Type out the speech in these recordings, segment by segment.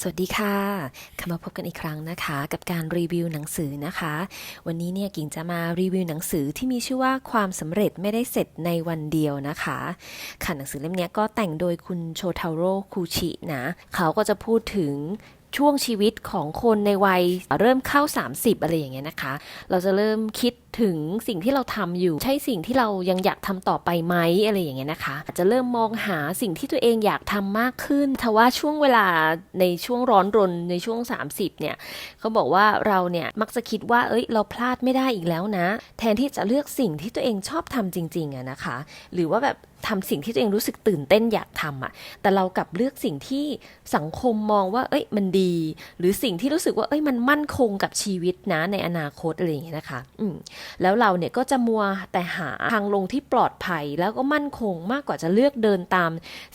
สวัสดีค่ะกลับมาพบกันอีกครั้งนะคะ กับการรีวิวหนังสือนะคะ วันนี้เนี่ยกิ่งจะมารีวิวหนังสือที่มีชื่อว่าความสำเร็จไม่ได้เสร็จในวันเดียวนะคะค่ะหนังสือเล่มนี้ก็แต่งโดยคุณโชทาโร่คูชินะ เขาก็จะพูดถึง ช่วงชีวิตของคนในวัยเริ่มเข้า 30 อะไรอย่างเงี้ยนะคะ เราจะเริ่มคิดถึงสิ่งที่เราทำอยู่ ใช่สิ่งที่เรายังอยากทำต่อไปไหมอะไรอย่างเงี้ยนะคะอาจจะเริ่มมองหาสิ่งที่ตัวเองอยากทำมากขึ้นทว่าช่วงเวลาในช่วงร้อนรนในช่วง 30 เนี่ยเขาบอกว่าเราเนี่ยมักจะคิดว่าเอ้ย เราพลาดไม่ได้อีกแล้วนะ แทนที่จะเลือกสิ่งที่ตัวเองชอบทำจริงๆอะนะคะ หรือว่าแบบทำสิ่งที่ตัวเองรู้สึกตื่นเต้นอยากทำอะ แต่เรากลับเลือกสิ่งที่สังคมมองว่า เอ้ย มันดี หรือสิ่งที่รู้สึกว่า เอ้ย มันมั่นคงกับชีวิตนะในอนาคตอะไรอย่างเงี้ยนะคะ อืม แล้วเราเนี่ยก็จะมัวแต่หาทางลงที่ปลอดภัยแล้วก็มั่นคงมากกว่าจะเลือกเดินตาม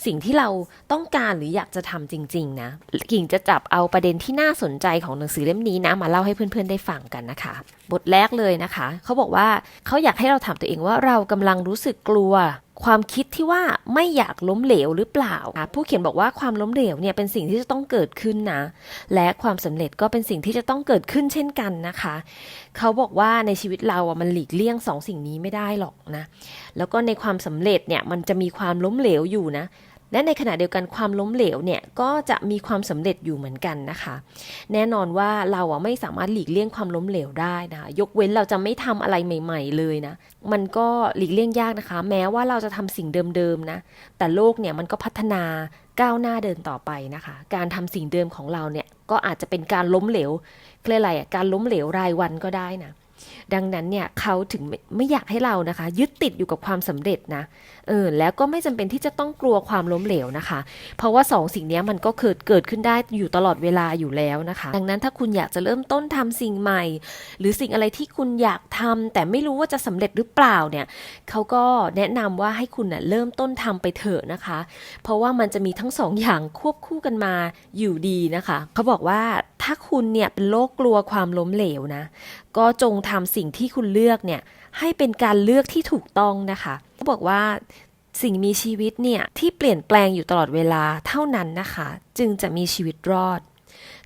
สิ่งที่เราต้องการหรืออยากจะทำจริง ๆ นะ กิ่งจะจับเอาประเด็นที่น่าสนใจของหนังสือเล่มนี้นะ มาเล่าให้เพื่อนๆได้ฟังกันนะคะ บทแรกเลยนะคะ เขาบอกว่าเขาอยากให้เราถามตัวเองว่าเรากำลังรู้สึกกลัวความคิดที่ว่าไม่อยากล้มเหลวหรือเปล่าอะผู้เขียนบอกว่าความล้มเหลวเนี่ยเป็นสิ่งที่จะต้องเกิดขึ้นนะ และความสำเร็จก็เป็นสิ่งที่จะต้องเกิดขึ้นเช่นกันนะคะ เขาบอกว่าในชีวิตเราอะมันหลีกเลี่ยงสองสิ่งนี้ไม่ได้หรอกนะ แล้วก็ในความสำเร็จเนี่ยมันจะมีความล้มเหลวอยู่นะ และในขณะเดียวกันความล้มเหลวเนี่ยก็จะมีความสำเร็จอยู่เหมือนกันนะคะ แน่นอนว่าเราอะไม่สามารถหลีกเลี่ยงความล้มเหลวได้นะคะยกเว้นเราจะไม่ทำอะไรใหม่ ๆ เลยนะมันก็หลีกเลี่ยงยากนะคะ แม้ว่าเราจะทำสิ่งเดิมๆนะแต่โลกเนี่ยมันก็พัฒนาก้าวหน้าเดินต่อไปนะคะ การทำสิ่งเดิมของเราเนี่ยก็อาจจะเป็นการล้มเหลวเรียกอะไรอะการล้มเหลวรายวันก็ได้นะ ดังนั้นเนี่ยเขาถึงไม่ไม่อยากให้เรานะคะ ยึดติดอยู่กับความสำเร็จนะเออแล้วก็ไม่จำเป็นที่จะต้องกลัวความล้มเหลวนะคะ เพราะว่าสองสิ่งนี้มันก็เกิดเกิดขึ้นได้อยู่ตลอดเวลาอยู่แล้วนะคะ ดังนั้นถ้าคุณอยากจะเริ่มต้นทำสิ่งใหม่ หรือสิ่งอะไรที่คุณอยากทำแต่ไม่รู้ว่าจะสำเร็จหรือเปล่าเนี่ยเขาก็แนะนำว่าให้คุณน่ะเริ่มต้นทำไปเถอะนะคะ เพราะว่ามันจะมีทั้งสองอย่างควบคู่กันมาอยู่ดีนะคะเขาบอกว่าถ้าคุณเนี่ยเป็นโรคกลัวความล้มเหลวนะก็จงทำสิ่ง่งที่คุณเลือกเนี่ยให้เป็นการเลือกที่ถูกต้องนะคะเขาบอกว่าสิ่งมีชีวิตเนี่ยที่เปลี่ยนแปลงอยู่ตลอดเวลาเท่านั้นนะคะ จึงจะมีชีวิตรอด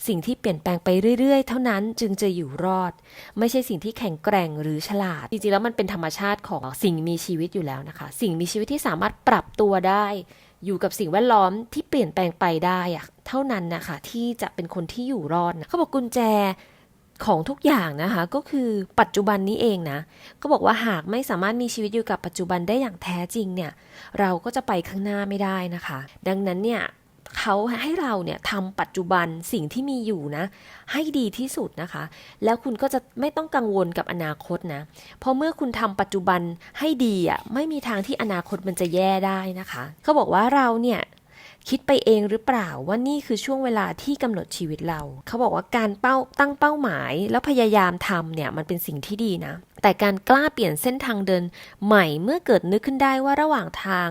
สิ่งที่เปลี่ยนแปลงไปเรื่อยๆ เท่านั้นจึงจะอยู่รอด ไม่ใช่สิ่งที่แข็งแกร่งหรือฉลาด จริงๆแล้วมันเป็นธรรมชาติของสิ่งมีชีวิตอยู่แล้วนะคะ สิ่งมีชีวิตที่สามารถปรับตัวได้ อยู่กับสิ่งแวดล้อมที่เปลี่ยนแปลงไปได้อะเท่านั้นนะคะ ที่จะเป็นคนที่อยู่รอดนะเขาบอกกุญแจ ของทุกอย่างนะคะ ก็คือปัจจุบันนี้เองนะ ก็บอกว่าหากไม่สามารถมีชีวิตอยู่กับปัจจุบันได้อย่างแท้จริงเนี่ย เราก็จะไปข้างหน้าไม่ได้นะคะ ดังนั้นเนี่ยเขาให้เราเนี่ยทำปัจจุบันสิ่งที่มีอยู่นะ ให้ดีที่สุดนะคะ แล้วคุณก็จะไม่ต้องกังวลกับอนาคตนะ เพราะเมื่อคุณทำปัจจุบันให้ดีอะไม่มีทางที่อนาคตมันจะแย่ได้นะคะ เขาบอกว่าเราเนี่ย คิดไปเองหรือเปล่าว่านี่คือช่วงเวลาที่กำหนดชีวิตเรา เขาบอกว่าการเป้าตั้งเป้าหมาย แล้วพยายามทำเนี่ยมันเป็นสิ่งที่ดีนะ แต่การกล้าเปลี่ยนเส้นทางเดินใหม่เมื่อเกิดนึกขึ้นได้ว่าระหว่างทาง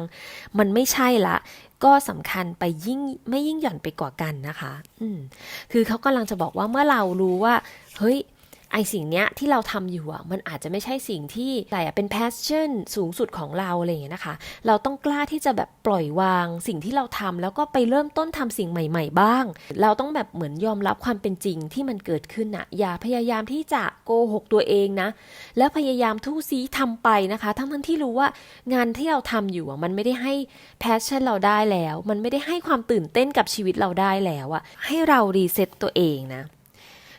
มันไม่ใช่ละก็สำคัญไปยิ่งไม่ยิ่งหย่อนไปกว่ากันนะคะ อืมคือเขากำลังจะบอกว่าเมื่อเรารู้ว่า เฮ้ย ไอสิ่งเนี้ยที่เราทำอยู่อะมันอาจจะไม่ใช่สิ่งที่แต่เป็น passion สูงสุดของเราอะไรอย่างเงี้ยนะคะ เราต้องกล้าที่จะแบบปล่อยวางสิ่งที่เราทำแล้วก็ไปเริ่มต้นทำสิ่งใหม่ ๆ บ้าง เราต้องแบบเหมือนยอมรับความเป็นจริงที่มันเกิดขึ้นนะอย่าพยายามที่จะโกหกตัวเองนะ แล้วพยายามทุซีทำไปนะคะ ทั้งทั้งที่รู้ว่างานที่เราทำอยู่อะมันไม่ได้ให้ passion เราได้แล้ว มันไม่ได้ให้ความตื่นเต้นกับชีวิตเราได้แล้วอะให้เรารีเซ็ตตัวเองนะ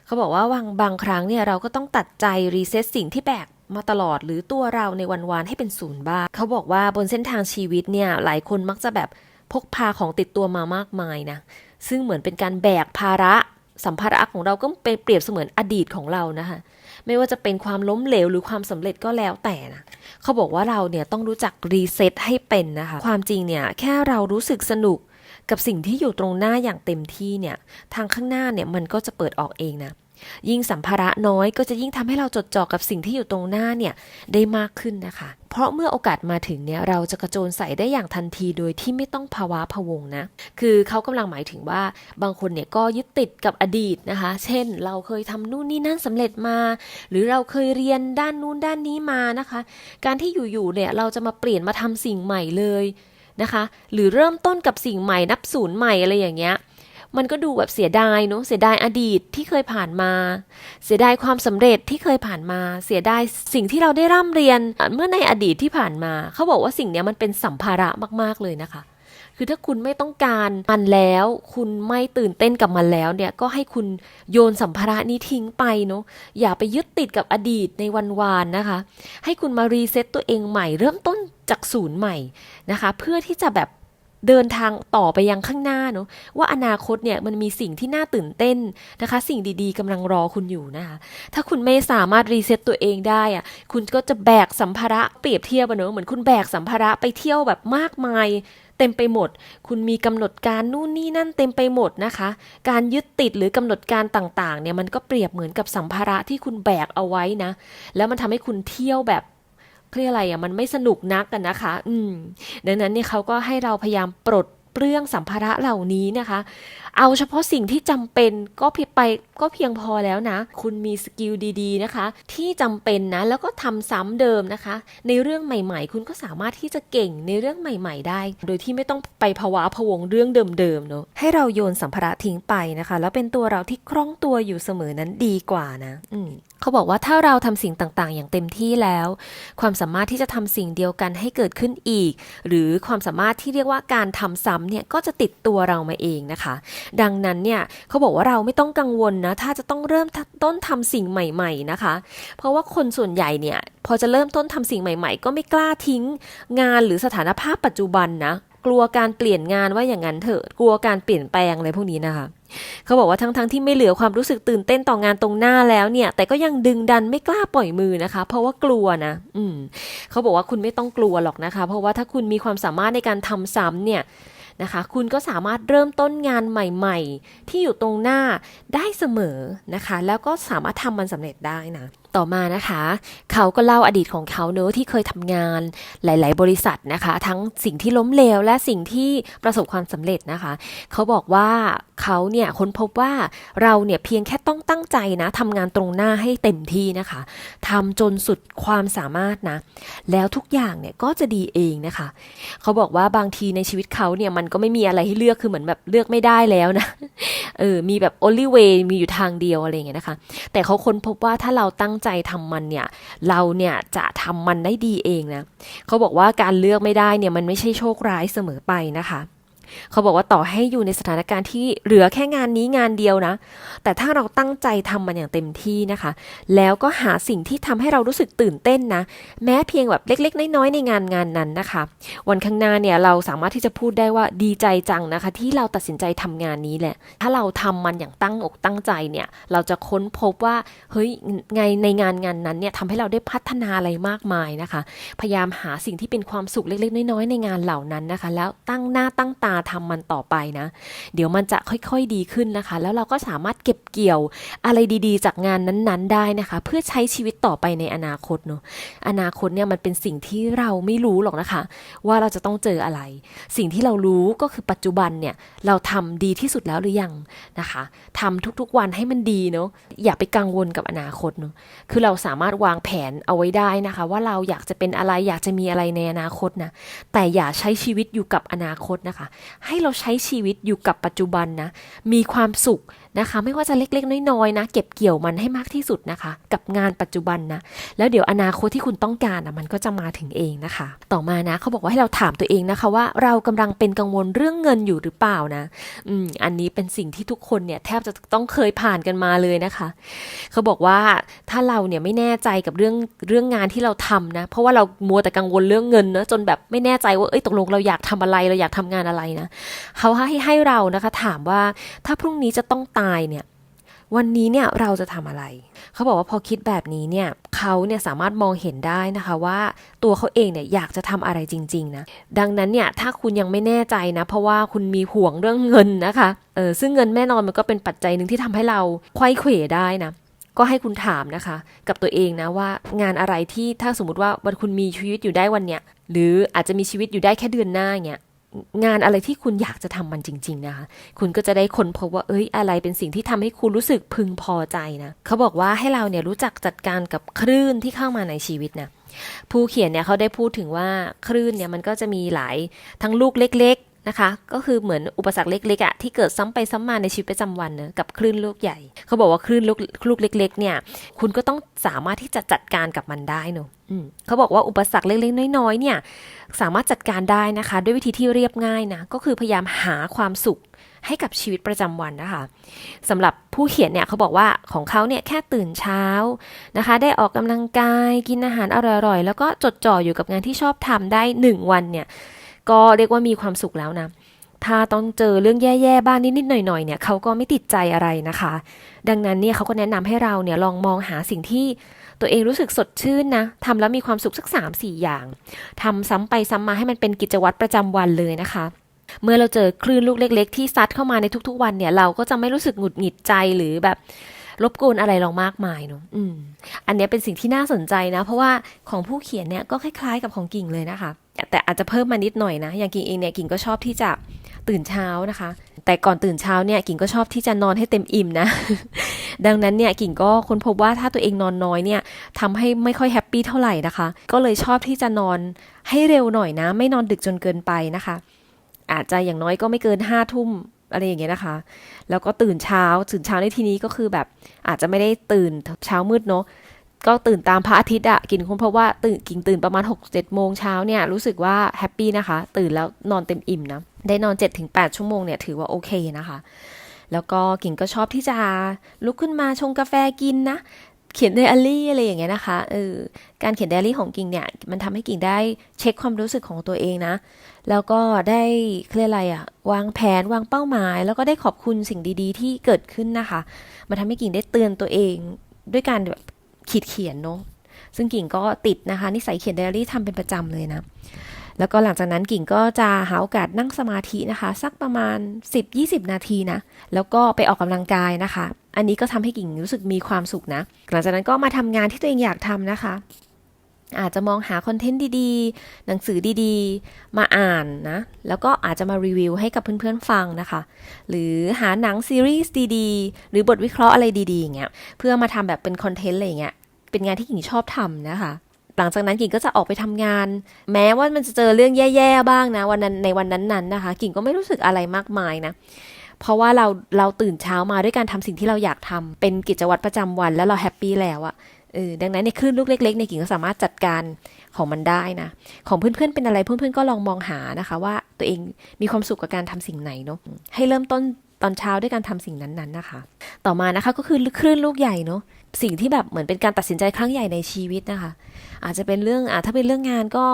เขาบอกว่าบางบางครั้งเนี่ยเราก็ต้องตัดใจรีเซ็ตสิ่งที่แบกมาตลอดหรือตัวเราในวันวานให้เป็นศูนย์บ้าง เขาบอกว่าบนเส้นทางชีวิตเนี่ยหลายคนมักจะแบบพกพาของติดตัวมามากมายนะ ซึ่งเหมือนเป็นการแบกภาระสัมภาระของเราก็เป็นเปรียบเสมือนอดีตของเรานะคะไม่ว่าจะเป็นความล้มเหลวหรือความสำเร็จก็แล้วแต่นะเขาบอกว่าเราเนี่ยต้องรู้จักรีเซ็ตให้เป็นนะคะ ความจริงเนี่ยแค่เรารู้สึกสนุก กับสิ่งที่อยู่ตรงหน้าอย่างเต็มที่เนี่ยทางข้างหน้าเนี่ยมันก็จะเปิดออกเองนะยิ่งสัมภาระน้อยก็จะยิ่งทำให้เราจดจ่อกับสิ่งที่อยู่ตรงหน้าเนี่ยได้มากขึ้นนะคะ เพราะเมื่อโอกาสมาถึงเนี่ยเราจะกระโจนใส่ได้อย่างทันทีโดยที่ไม่ต้องภาวะพะวงนะ คือเขากำลังหมายถึงว่าบางคนเนี่ยก็ยึดติดกับอดีตนะคะ เช่น เราเคยทำนู่นนี่นั่นสำเร็จมา หรือเราเคยเรียนด้านนู้นด้านนี้มานะคะ การที่อยู่ๆเนี่ยเราจะมาเปลี่ยนมาทำสิ่งใหม่เลย นะคะ หรือเริ่มต้นกับสิ่งใหม่นับศูนย์ใหม่อะไรอย่างเงี้ยมันก็ดูแบบเสียดายเนาะเสียดายอดีตที่เคยผ่านมา เสียดายความสำเร็จที่เคยผ่านมา เสียดายสิ่งที่เราได้ร่ำเรียนเมื่อในอดีตที่ผ่านมา เขาบอกว่าสิ่งนี้มันเป็นสัมภาระมาก ๆเลยนะคะ คือถ้าคุณไม่ต้องการมันแล้ว คุณไม่ตื่นเต้นกับมันแล้วเนี่ยก็ให้คุณโยนสัมภาระนี้ทิ้งไปเนาะอย่าไปยึดติดกับอดีตในวันวานนะคะ ให้คุณมารีเซ็ตตัวเองใหม่ เริ่มต้นจากศูนย์ใหม่นะคะ เพื่อที่จะแบบเดินทางต่อไปยังข้างหน้าเนาะว่าอนาคตเนี่ยมันมีสิ่งที่น่าตื่นเต้นนะคะ สิ่งดีๆกำลังรอคุณอยู่นะคะถ้าคุณไม่สามารถรีเซ็ตตัวเองได้อะคุณก็จะแบกสัมภาระเปรียบเทียบเนอะเหมือนคุณแบกสัมภาระไปเที่ยวแบบมากมาย เต็มไปหมด คุณมีกำหนดการนู่นนี่นั่นเต็มไปหมดนะคะ การยึดติดหรือกำหนดการต่างๆ เนี่ยมันก็เปรียบเหมือนกับสัมภาระที่คุณแบกเอาไว้นะ แล้วมันทำให้คุณเที่ยวแบบเรียกอะไรอะมันไม่สนุกนักกันนะคะ อืม ดังนั้นเนี่ยเขาก็ให้เราพยายามปลด เปลื้องสัมภาระเหล่านี้นะคะ เอาเฉพาะสิ่งที่จำเป็นก็เพียงไปก็เพียงพอแล้วนะ คุณมีสกิลดีๆนะคะ ที่จำเป็นนะ แล้วก็ทำซ้ำเดิมนะคะ ในเรื่องใหม่ๆ คุณก็สามารถที่จะเก่งในเรื่องใหม่ ๆ ได้ โดยที่ไม่ต้องไปภาวะพวงเรื่องเดิมๆเนอะให้เราโยนสัมภาระทิ้งไปนะคะ แล้วเป็นตัวเราที่คล่องตัวอยู่เสมอนั้นดีกว่านะ อืมเขาบอกว่าถ้าเราทำสิ่งต่างๆ อย่างเต็มที่แล้ว ความสามารถที่จะทำสิ่งเดียวกันให้เกิดขึ้นอีก หรือความสามารถที่เรียกว่าการทำซ้ำเนี่ยก็จะติดตัวเรามาเองนะคะ ดังนั้นเนี่ยเขาบอกว่าเราไม่ต้องกังวลนะถ้าจะต้องเริ่มต้นทำสิ่งใหม่ๆนะคะ เพราะว่าคนส่วนใหญ่เนี่ยพอจะเริ่มต้นทำสิ่งใหม่ ๆ ก็ไม่กล้าทิ้งงานหรือสถานภาพปัจจุบันนะกลัวการเปลี่ยนงานว่าอย่างนั้นเถอะ กลัวการเปลี่ยนแปลงอะไรพวกนี้นะคะ เขาบอกว่าทั้งๆทที่ไม่เหลือความรู้สึกตื่นเต้นต่องานตรงหน้าแล้วเนี่ย แต่ก็ยังดึงดันไม่กล้าปล่อยมือนะคะ เพราะว่ากลัวนะ อืม เขาบอกว่าคุณไม่ต้องกลัวหรอกนะคะ เพราะว่าถ้าคุณมีความสามารถในการทำซ้ำเนี่ย นะคะ คุณก็สามารถเริ่มต้นงานใหม่ๆ ที่อยู่ตรงหน้าได้เสมอนะคะ แล้วก็สามารถทำมันสำเร็จได้นะ ต่อมานะคะ เขาก็เล่าอดีตของเขาเนอะที่เคยทำงานหลาย ๆ บริษัทนะคะ ทั้งสิ่งที่ล้มเหลวและสิ่งที่ประสบความสำเร็จนะคะ เขาบอกว่าเขาเนี่ยค้นพบว่าเราเนี่ยเพียงแค่ต้องตั้งใจนะทำงานตรงหน้าให้เต็มที่นะคะทำจนสุดความสามารถนะ แล้วทุกอย่างเนี่ยก็จะดีเองนะคะ เขาบอกว่าบางทีในชีวิตเขาเนี่ยมันก็ไม่มีอะไรให้เลือกคือเหมือนแบบเลือกไม่ได้แล้วนะเออมีแบบ only way มีอยู่ทางเดียวอะไรอย่างเงี้ยนะคะ แต่เขาค้นพบว่าถ้าเราตั้งใจใจทำมันเนี่ยเราเนี่ยจะทำมันได้ดีเองนะเขาบอกว่าการเลือกไม่ได้เนี่ยมันไม่ใช่โชคร้ายเสมอไปนะคะ เขาบอกว่าต่อให้อยู่ในสถานการณ์ที่เหลือแค่งานนี้งานเดียวนะ แต่ถ้าเราตั้งใจทำมันอย่างเต็มที่นะคะ แล้วก็หาสิ่งที่ทำให้เรารู้สึกตื่นเต้นนะ แม้เพียงแบบเล็ก ๆ น้อยๆในงานงานนั้นนะคะ วันข้างหน้าเนี่ยเราสามารถที่จะพูดได้ว่าดีใจจังนะคะ ที่เราตัดสินใจทำงานนี้แหละ ถ้าเราทำมันอย่างตั้งอกตั้งใจเนี่ย เราจะค้นพบว่าเฮ้ยไงในงานงานนั้นเนี่ยทำให้เราได้พัฒนาอะไรมากมายนะคะ พยายามหาสิ่งที่เป็นความสุขเล็ก ๆ น้อยๆในงานเหล่านั้นนะคะ แล้วตั้งหน้าตั้งตาทำมันต่อไปนะ เดี๋ยวมันจะค่อยๆดีขึ้นนะคะ แล้วเราก็สามารถเก็บเกี่ยวอะไรดีๆ จากงานนั้นๆ ได้นะคะ เพื่อใช้ชีวิตต่อไปในอนาคตเนาะอนาคตเนี่ยมันเป็นสิ่งที่เราไม่รู้หรอกนะคะ ว่าเราจะต้องเจออะไร สิ่งที่เรารู้ก็คือปัจจุบันเนี่ยเราทำดีที่สุดแล้วหรือยังนะคะทำทุกๆวันให้มันดีเนาะอย่าไปกังวลกับอนาคตเนาะคือเราสามารถวางแผนเอาไว้ได้นะคะ ว่าเราอยากจะเป็นอะไรอยากจะมีอะไรในอนาคตนะแต่อย่าใช้ชีวิตอยู่กับอนาคตนะคะให้เราใช้ชีวิตอยู่กับปัจจุบันนะ มีความสุข นะคะ ไม่ว่าจะเล็กๆ น้อยๆนะ เก็บเกี่ยวมันให้มากที่สุดนะคะ กับงานปัจจุบันนะ แล้วเดี๋ยวอนาคตที่คุณต้องการนะมันก็จะมาถึงเองนะคะ ต่อมานะเขาบอกว่าให้เราถามตัวเองนะคะว่าเรากำลังเป็นกังวลเรื่องเงินอยู่หรือเปล่านะ อืม อันนี้เป็นสิ่งที่ทุกคนเนี่ยแทบจะต้องเคยผ่านกันมาเลยนะคะ เขาบอกว่าถ้าเราเนี่ยไม่แน่ใจกับเรื่องเรื่องงานที่เราทำนะ เพราะว่าเรามัวแต่กังวลเรื่องเงินเนะจนแบบไม่แน่ใจว่าเอ้ยตกลงเราอยากทำอะไรเราอยากทำงานอะไรนะเขาให้ให้เรานะคะ ถามว่าถ้าพรุ่งนี้จะต้องตายเนี่ยวันนี้เนี่ยเราจะทำอะไร เขาบอกว่าพอคิดแบบนี้เนี่ยเขาเนี่ยสามารถมองเห็นได้นะคะว่าตัวเขาเองเนี่ยอยากจะทำอะไรจริงๆนะ ดังนั้นเนี่ยถ้าคุณยังไม่แน่ใจนะ เพราะว่าคุณมีห่วงเรื่องเงินนะคะ เออซึ่งเงินแน่นอนมันก็เป็นปัจจัยหนึ่งที่ทำให้เราไขว้เขวได้นะ ก็ให้คุณถามนะคะ กับตัวเองนะว่างานอะไรที่ถ้าสมมติว่าวันคุณมีชีวิตอยู่ได้วันเนี้ยหรืออาจจะมีชีวิตอยู่ได้แค่เดือนหน้าเงี้ย งานอะไรที่คุณอยากจะทำมันจริง ๆ นะคะ คุณก็จะได้ค้นพบว่าเอ้ยอะไรเป็นสิ่งที่ทำให้คุณรู้สึกพึงพอใจนะเขาบอกว่าให้เราเนี่ยรู้จักจัดการกับคลื่นที่เข้ามาในชีวิตนะผู้เขียนเนี่ยเขาได้พูดถึงว่าคลื่นเนี่ยมันก็จะมีหลายทั้งลูกเล็ก นะคะ ก็คือเหมือนอุปสรรคเล็กๆอะที่เกิดซ้ำไปซ้ำมาในชีวิตประจำวันเนอะกับคลื่นลูกใหญ่ เขาบอกว่าคลื่นลูกลูกเล็ก ๆ เนี่ย คุณก็ต้องสามารถที่จะจัดการกับมันได้เนอะเขาบอกว่าอุปสรรคเล็กๆน้อยๆเนี่ยสามารถจัดการได้นะคะ ด้วยวิธีที่เรียบง่ายนะก็คือพยายามหาความสุขให้กับชีวิตประจำวันนะคะสำหรับผู้เขียนเนี่ยเขาบอกว่าของเขาเนี่ยแค่ตื่นเช้านะคะ ได้ออกกำลังกายกินอาหารอร่อยๆ แล้วก็จดจ่ออยู่กับงานที่ชอบทำได้หนึ่งวันเนี่ย ก็เรียกว่ามีความสุขแล้วนะถ้าต้องเจอเรื่องแย่ๆบ้างนิดๆหน่อยๆเนี่ยเขาก็ไม่ติดใจอะไรนะคะ ดังนั้นเนี่ยเขาก็แนะนำให้เราเนี่ยลองมองหาสิ่งที่ตัวเองรู้สึกสดชื่นนะทำแล้วมีความสุขสัก 3 4 อย่างทำซ้ำไปซ้ำมาให้มันเป็นกิจวัตรประจำวันเลยนะคะ เมื่อเราเจอคลื่นลูกเล็ก ๆ ที่ซัดเข้ามาในทุกๆวันเนี่ยเราก็จะไม่รู้สึกหงุดหงิดใจหรือแบบ รบกวนอะไรเรามากมายเนอะอืม อันเนี้ยเป็นสิ่งที่น่าสนใจนะ เพราะว่าของผู้เขียนเนี่ยก็คล้ายๆกับของกิ่งเลยนะคะ แต่อาจจะเพิ่มมานิดหน่อยนะ อย่างกิ่งเองเนี่ยกิ่งก็ชอบที่จะตื่นเช้านะคะ แต่ก่อนตื่นเช้าเนี่ยกิ่งก็ชอบที่จะนอนให้เต็มอิ่มนะ ดังนั้นเนี่ยกิ่งก็ค้นพบว่าถ้าตัวเองนอนน้อยเนี่ยทำให้ไม่ค่อยแฮปปี้เท่าไหร่นะคะ ก็เลยชอบที่จะนอนให้เร็วหน่อยนะ ไม่นอนดึกจนเกินไปนะคะ อาจจะอย่างน้อยก็ไม่เกินห้าทุ่ม อะไรอย่างเงี้ยนะคะ แล้วก็ตื่นเช้า ตื่นเช้าในที่นี้ก็คือแบบอาจจะไม่ได้ตื่นเช้ามืดเนาะ ก็ตื่นตามพระอาทิตย์อะกินคงเพราะว่าตื่นกินตื่นประมาณ6กเจ็ดโมงเช้าเนี่ยรู้สึกว่าแฮปปี้นะคะ ตื่นแล้วนอนเต็มอิ่มนะ ได้นอน7จถึงแชั่วโมงเนี่ยถือว่าโอเคนะคะแล้วก็กิ่งก็ชอบที่จะลุกขึ้นมาชงกาแฟกินนะ เขียนไดอารี่อะไรอย่างเงี้ยนะคะเออการเขียนไดอารี่ของกิ่งเนี่ย มันทำให้กิ่งได้เช็คความรู้สึกของตัวเองนะ แล้วก็ได้เครียกอะไรอะวางแผนวางเป้าหมาย แล้วก็ได้ขอบคุณสิ่งดีๆ ที่เกิดขึ้นนะคะ มันทำให้กิ่งได้เตือนตัวเองด้วยการแบบขีดเขียนเนาะซึ่งกิ่งก็ติดนะคะ นิสัยเขียนไดอารี่ทำเป็นประจำเลยนะ แล้วก็หลังจากนั้นกิ่งก็จะหาโอกาสนั่งสมาธินะคะ สักประมาณ 10-20 นาทีนะ แล้วก็ไปออกกำลังกายนะคะ อันนี้ก็ทำให้กิ่งรู้สึกมีความสุขนะ หลังจากนั้นก็มาทำงานที่ตัวเองอยากทำนะคะ อาจจะมองหาคอนเทนต์ดีๆ หนังสือดีๆ มาอ่านนะ แล้วก็อาจจะมารีวิวให้กับเพื่อนๆฟังนะคะ หรือหาหนังซีรีส์ดีๆ หรือบทวิเคราะห์อะไรดีๆอย่างเงี้ย เพื่อมาทำแบบเป็นคอนเทนต์อะไรอย่างเงี้ย เป็นงานที่กิ่งชอบทำนะคะหลังจากนั้นกิ่งก็จะออกไปทำงาน แม้ว่ามันจะเจอเรื่องแย่ๆบ้างนะ วันนั้นในวันนั้นๆนะคะ กิ่งก็ไม่รู้สึกอะไรมากมายนะ เพราะว่าเราเราตื่นเช้ามาด้วยการทำสิ่งที่เราอยากทำเป็นกิจวัตรประจำวันแล้วเราแฮปปี้แล้วอะเออดังนั้นในคลื่นลูกเล็กๆในกิ่งก็สามารถจัดการของมันได้นะ ของเพื่อนๆเป็นอะไรเพื่อนๆก็ลองมองหานะคะ ว่าตัวเองมีความสุขกับการทำสิ่งไหนเนาะให้เริ่มต้นตอนเช้าด้วยการทำสิ่งนั้นๆนะคะ ต่อมานะคะก็คือคลื่นลูกใหญ่เนาะสิ่งที่แบบเหมือนเป็นการตัดสินใจครั้งใหญ่ในชีวิตนะคะ อาจจะเป็นเรื่องอ่าถ้าเป็นเรื่องงานก็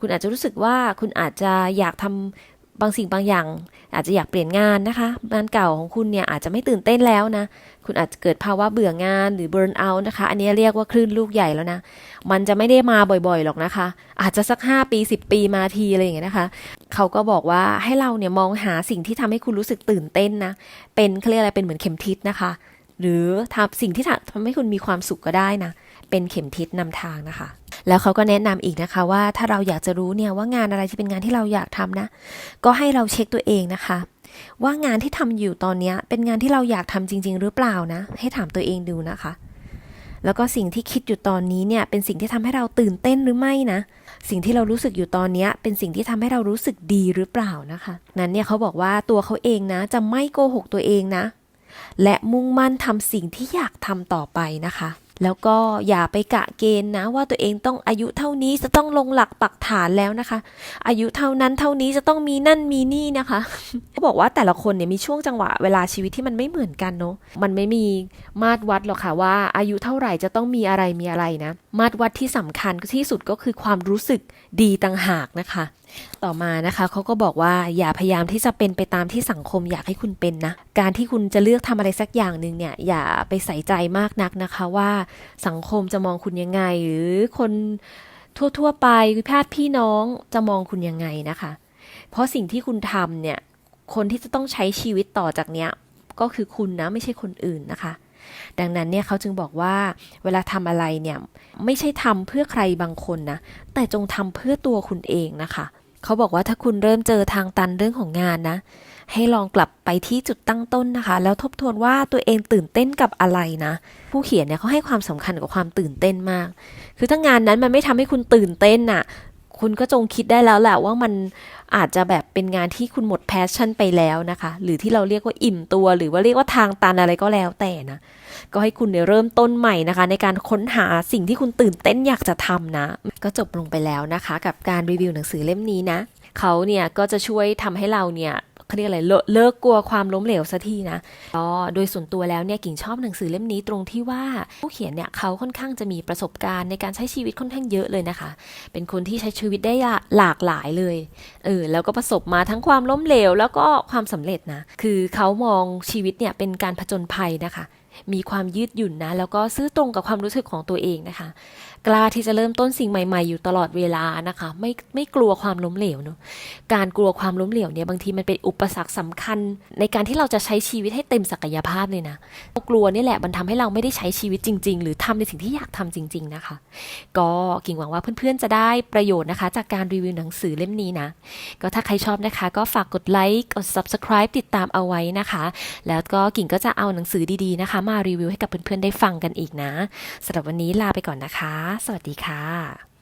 คุณอาจจะรู้สึกว่าคุณอาจจะอยากทำ บางสิ่งบางอย่าง อาจจะอยากเปลี่ยนงานนะคะงานเก่าของคุณเนี่ยอาจจะไม่ตื่นเต้นแล้วนะ คุณอาจจะเกิดภาวะเบื่องานหรือ burn out นะคะ อันนี้เรียกว่าคลื่นลูกใหญ่แล้วนะ มันจะไม่ได้มาบ่อยๆหรอกนะคะ อาจจะสัก 5 ปี 10 ปีมาทีอะไรอย่างเงี้ยนะคะ เขาก็บอกว่าให้เราเนี่ยมองหาสิ่งที่ทำให้คุณรู้สึกตื่นเต้นนะ เป็นเขาเรียกอะไรเป็นเหมือนเข็มทิศนะคะ หรือทำสิ่งที่ทำให้คุณมีความสุขก็ได้นะ เป็นเข็มทิศนำทางนะคะ แล้วเขาก็แนะนำอีกนะคะว่าถ้าเราอยากจะรู้เนี่ยว่างานอะไรที่เป็นงานที่เราอยากทำนะ ก็ให้เราเช็คตัวเองนะคะ ว่างานที่ทำอยู่ตอนนี้เป็นงานที่เราอยากทำจริง ๆ หรือเปล่านะ ให้ถามตัวเองดูนะคะแล้วก็สิ่งที่คิดอยู่ตอนนี้เนี่ยเป็นสิ่งที่ทำให้เราตื่นเต้นหรือไม่นะ สิ่งที่เรารู้สึกอยู่ตอนนี้เป็นสิ่งที่ทำให้เรารู้สึกดีหรือเปล่านะคะ นั้นเนี่ยเขาบอกว่าตัวเขาเองนะจะไม่โกหกตัวเองนะ และมุ่งมั่นทำสิ่งที่อยากทำต่อไปนะคะ แล้วก็อย่าไปกะเกณฑ์นะว่าตัวเองต้องอายุเท่านี้จะต้องลงหลักปักฐานแล้วนะคะ อายุเท่านั้นเท่านี้จะต้องมีนั่นมีนี่นะคะเขาบอกว่าแต่ละคนเนี่ยมีช่วงจังหวะเวลาชีวิตที่มันไม่เหมือนกันเนาะมันไม่มีมาตรวัดหรอกค่ะว่า อายุเท่าไหร่จะต้องมีอะไรมีอะไรนะ มาตรวัดที่สำคัญที่สุดก็คือความรู้สึกดีต่างหากนะคะต่อมานะคะเขาก็บอกว่าอย่าพยายามที่จะเป็นไปตามที่สังคมอยากให้คุณเป็นนะ การที่คุณจะเลือกทำอะไรสักอย่างหนึ่งเนี่ยอย่าไปใส่ใจมากนักนะคะว่าสังคมจะมองคุณยังไง หรือคนทั่วๆไปญาติพี่น้องจะมองคุณยังไงนะคะ เพราะสิ่งที่คุณทำเนี่ยคนที่จะต้องใช้ชีวิตต่อจากเนี้ยก็คือคุณนะไม่ใช่คนอื่นนะคะ ดังนั้นเนี่ยเขาจึงบอกว่าเวลาทำอะไรเนี่ยไม่ใช่ทำเพื่อใครบางคนนะ แต่จงทำเพื่อตัวคุณเองนะคะ เขาบอกว่าถ้าคุณเริ่มเจอทางตันเรื่องของงานนะ ให้ลองกลับไปที่จุดตั้งต้นนะคะ แล้วทบทวนว่าตัวเองตื่นเต้นกับอะไรนะ ผู้เขียนเนี่ยเขาให้ความสำคัญกับความตื่นเต้นมาก คือถ้างานนั้นมันไม่ทำให้คุณตื่นเต้นน่ะคุณก็จงคิดได้แล้วแหละว่ามัน อาจจะแบบเป็นงานที่คุณหมดแพชชั่นไปแล้วนะคะ หรือที่เราเรียกว่าอิ่มตัว หรือว่าเรียกว่าทางตันอะไรก็แล้วแต่นะ ก็ให้คุณเนี่ยเริ่มต้นใหม่นะคะ ในการค้นหาสิ่งที่คุณตื่นเต้นอยากจะทำนะ ก็จบลงไปแล้วนะคะ กับการรีวิวหนังสือเล่มนี้นะเขาเนี่ยก็จะช่วยทำให้เราเนี่ย เขาเรียกอะไรเล,เลิกกลัวความล้มเหลวสักทีนะก็โดยส่วนตัวแล้วเนี่ยกิ่งชอบหนังสือเล่มนี้ตรงที่ว่าผู้เขียนเนี่ยเขาค่อนข้างจะมีประสบการณ์ในการใช้ชีวิตค่อนข้างเยอะเลยนะคะ เป็นคนที่ใช้ชีวิตได้หลากหลายเลยเออแล้วก็ประสบมาทั้งความล้มเหลว แล้วก็ความสำเร็จนะคือเขามองชีวิตเนี่ยเป็นการผจญภัยนะคะมีความยืดหยุ่นนะ แล้วก็ซื่อตรงกับความรู้สึกของตัวเองนะคะ กล้าที่จะเริ่มต้นสิ่งใหม่ ๆ อยู่ตลอดเวลานะคะ ไม่ไม่กลัวความล้มเหลวเนาะการกลัวความล้มเหลวเนี่ยบางทีมันเป็นอุปสรรคสำคัญ ในการที่เราจะใช้ชีวิตให้เต็มศักยภาพเลยนะกลัวนี่แหละมันทำให้เราไม่ได้ใช้ชีวิตจริง ๆ หรือทำในสิ่งที่อยากทำจริง ๆนะคะ ก็กิ่งหวังว่าเพื่อนๆจะได้ประโยชน์นะคะ จากการรีวิวหนังสือเล่มนี้นะก็ถ้าใครชอบนะคะ ก็ฝากกดไลค์กด subscribe ติดตามเอาไว้นะคะ แล้วก็กิ่งก็จะเอาหนังสือดีๆนะคะ มารีวิวให้กับเพื่อนๆได้ฟังกันอีกนะสำหรับวันนี้ลาไปก่อนนะคะสวัสดีค่ะ